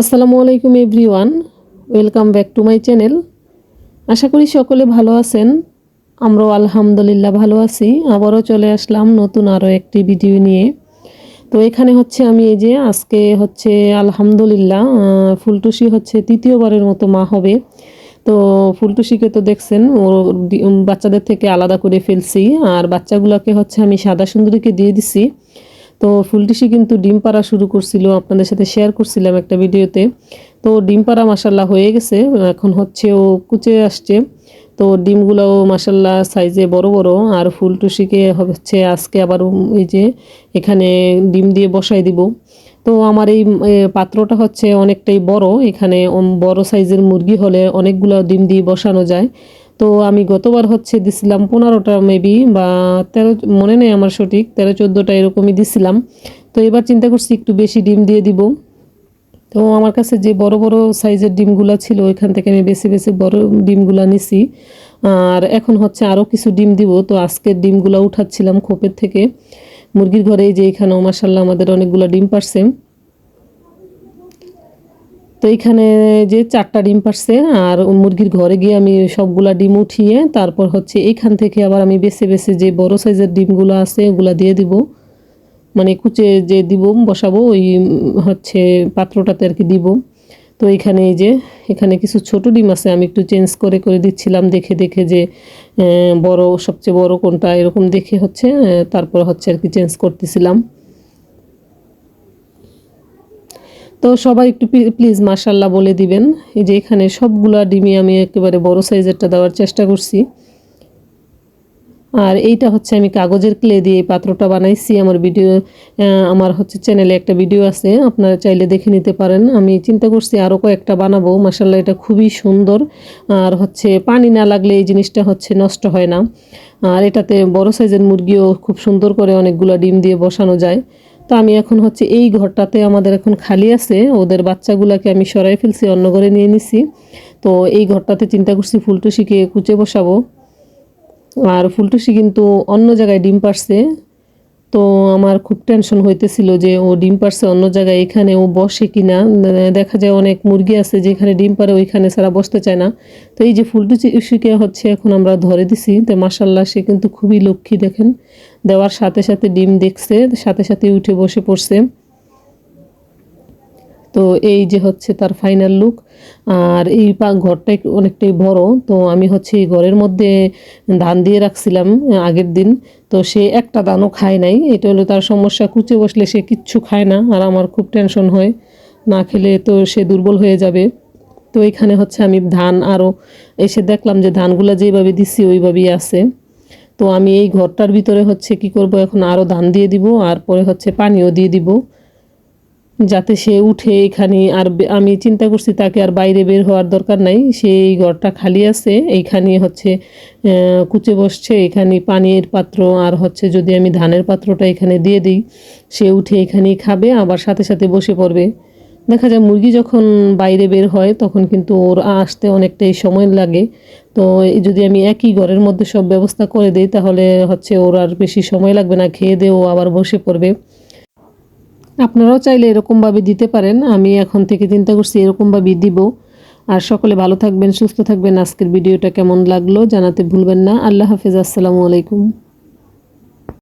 আসসালামু আলাইকুম everyone welcome back to my channel. আশা করি সকলে ভালো আছেন আমরাও আলহামদুলিল্লাহ ভালো আছি। আবারও চলে আসলাম নতুন আরও একটি ভিডিও নিয়ে। তো এখানে হচ্ছে আমি এই যে আজকে হচ্ছে আলহামদুলিল্লাহ ফুলটুসি হচ্ছে তৃতীয়বারের মতো মা হবে। তো ফুলটুসিকে তো দেখছেন উম, বাচ্চাদের থেকে আলাদা করে ফেলছি। আর বাচ্চাগুলোকে হচ্ছে আমি সাদা সুন্দরীকে দিয়ে দিছি। তো ফুলটিসি কিন্তু ডিম পাড়া শুরু করছিল, আপনাদের সাথে শেয়ার করছিলাম একটা ভিডিওতে। তো ডিম পাড়া মাসাল্লাহ হয়ে গেছে, এখন হচ্ছে ও কুচে আসছে। তো ডিমগুলোও মাসাল্লাহ সাইজে বড় বড়, আর ফুলটুসিকে হচ্ছে আজকে আবার এই যে এখানে ডিম দিয়ে বসাই দিব। তো আমার এই পাত্রটা হচ্ছে অনেকটাই বড়, এখানে বড় সাইজের মুরগি হলে অনেকগুলো ডিম দিয়ে বসানো যায়। তো আমি গতবার হচ্ছে দিছিলাম পনেরোটা মেবি বা তেরো, মনে নেই আমার সঠিক, তেরো, চোদ্দোটা এরকমই দিছিলাম। তো এবার চিন্তা করছি একটু বেশি ডিম দিয়ে দিব। তো আমার কাছে যে বড় বড় সাইজের ডিমগুলা ছিল, ওইখান থেকে আমি বেশি বেশি বড় ডিমগুলা নিছি। আর এখন হচ্ছে আরও কিছু ডিম দিব। তো আজকের ডিমগুলা উঠাচ্ছিলাম খোপের থেকে। মুরগির ঘরে যে এখানেও মাসাল্লাহ আমাদের অনেকগুলো ডিম পারছে। তো এখানে যে চারটা ডিম পারছে, আর মুরগির ঘরে গিয়ে আমি সবগুলা ডিম উঠিয়ে তারপর হচ্ছে এখান থেকে আবার আমি বেছে বেছে যে বড় সাইজের ডিমগুলো আছে ওগুলা দিয়ে দিব। মানে কুচে যে দিব, বসাবো, ওই হচ্ছে পাত্রটাতে আর কি দিব। তো এখানে এই যে, এখানে কিছু ছোট ডিম আছে, আমি একটু চেঞ্জ করে করে দিচ্ছিলাম দেখে দেখে যে বড়, সবচেয়ে বড় কোনটা এরকম দেখে হচ্ছে তারপর হচ্ছে আর কি চেঞ্জ করতেছিলাম। তো সবাই একটু প্লিজ মাশাল্লাহ বলে দিবেন। এই যে এখানে সবগুলা ডিমই আমি একেবারে বড় সাইজেরটা দেওয়ার চেষ্টা করছি। আর এইটা হচ্ছে আমি কাগজের ক্লে দিয়ে এই পাত্রটা বানাইছি। আমার ভিডিও আমার হচ্ছে চ্যানেলে একটা ভিডিও আছে। আপনারা চাইলে দেখে নিতে পারেন। আমি চিন্তা করছি আরও কয়েকটা বানাবো। মাসাল্লাহ এটা খুবই সুন্দর। আর হচ্ছে পানি না লাগলে এই জিনিসটা হচ্ছে নষ্ট হয় না। আর এটাতে বড় সাইজের মুরগিও খুব সুন্দর করে অনেকগুলো ডিম দিয়ে বসানো যায়। তো আমি এখন হচ্ছে এই ঘরটাতে আমাদের এখন খালি আছে, ওদের বাচ্চাগুলোকে আমি সরাই ফেলছি, অন্য ঘরে নিয়ে নিছি। তো এই ঘরটাতে চিন্তা করছি ফুলটুসিকে কুচে বসাবো। আর ফুলটুসি কিন্তু অন্য জায়গায় ডিম পারছে তো আমার খুব টেনশন হইতেছিল যে ও ডিম পারছে অন্য জায়গায়, এখানে ও বসে কি না দেখা যায় অনেক মুরগি আছে যেখানে ডিম পারে, ওইখানে সারা বসতে চায় না। তো এই যে ফুলটু শিখে হচ্ছে এখন আমরা ধরে দিছি। তো মাসাল্লাহ সে কিন্তু খুবই লক্ষ্মী, দেখেন। দেওয়ার সাথে সাথে ডিম দেখছে, সাথে সাথে উঠে বসে পড়ছে। তো এই যে হচ্ছে তার ফাইনাল লুক আর এই পা- ঘরটা অনেকটাই বড়, তো আমি হচ্ছে এই ঘরের মধ্যে ধান দিয়ে রাখছিলাম আগের দিন। তো সে একটা দানও খায় নাই, এটা হলো তার সমস্যা, কুচে বসলে সে কিচ্ছু খায় না, আর আমার খুব টেনশন হয়। না খেলে তো সে দুর্বল হয়ে যাবে। তো এখানে হচ্ছে আমি ধান আরও এসে দেখলাম যে ধানগুলো যেভাবে দিচ্ছি ওইভাবেই আছে। তো আমি এই ঘরটার ভিতরে হচ্ছে কি করব, এখন আরও ধান দিয়ে দিব, আর পরে হচ্ছে পানিও দিয়ে দিব। যাতে সে উঠে এখানে আর আমি চিন্তা করছি তাকে আর বাইরে বের হওয়ার দরকার নাই। সে এই ঘরটা খালি আছে। এইখানে হচ্ছে কুচে বসছে। এখানে পানির পাত্র আর হচ্ছে যদি আমি ধানের পাত্রটা এখানে দিয়ে দিই, সে উঠে এখানেই খাবে, আবার সাথে সাথে বসে পড়বে। দেখা যায় মুরগি যখন বাইরে বের হয়, তখন কিন্তু ওর আসতে অনেকটাই সময় লাগে। তো যদি আমি একই ঘরের মধ্যে সব ব্যবস্থা করে দিই, তাহলে হচ্ছে ওর আর বেশি সময় লাগবে না। খেয়ে দিয়ে ও আবার বসে পড়বে। আপনারাও চাইলে এরকমভাবে দিতে পারেন। আমি এখন থেকে চিন্তা করছি এরকমভাবে দিব। আর সকলে ভালো থাকবেন, সুস্থ থাকবেন। আজকের ভিডিওটা কেমন লাগল জানাতে ভুলবেন না। আল্লাহ হাফিজ। আসসালামু আলাইকুম।